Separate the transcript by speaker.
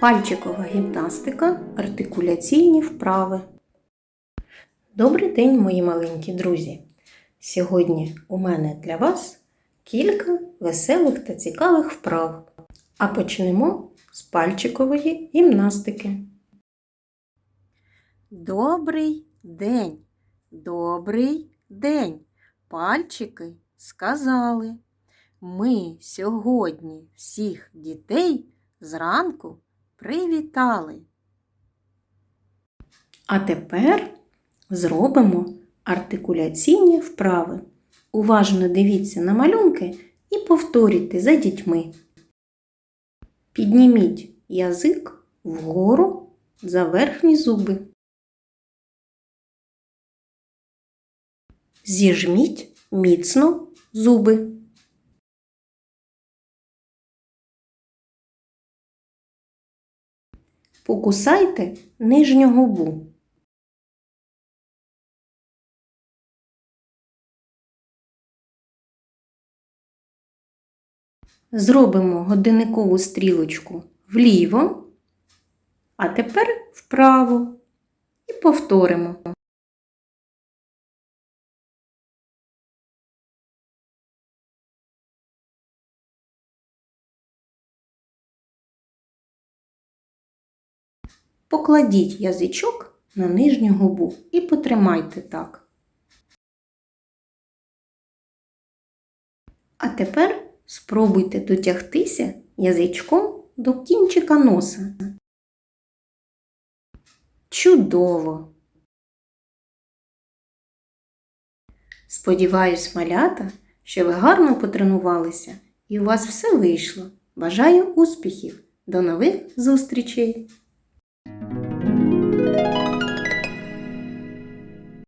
Speaker 1: Пальчикова гімнастика, артикуляційні вправи. Добрий день, мої маленькі друзі! Сьогодні у мене для вас кілька веселих та цікавих вправ. А почнемо з пальчикової гімнастики. Добрий день! Добрий день! Пальчики сказали. Ми сьогодні всіх дітей зранку привітали. А тепер зробимо артикуляційні вправи. Уважно дивіться на малюнки і повторюйте за дітьми. Підніміть язик вгору за верхні зуби. Зіжміть міцно зуби. Покусайте нижню губу. Зробимо годинникову стрілочку вліво, а тепер вправо і повторимо. Покладіть язичок на нижню губу і потримайте так. А тепер спробуйте дотягтися язичком до кінчика носа. Чудово! Сподіваюсь, малята, що ви гарно потренувалися і у вас все вийшло. Бажаю успіхів! До нових зустрічей!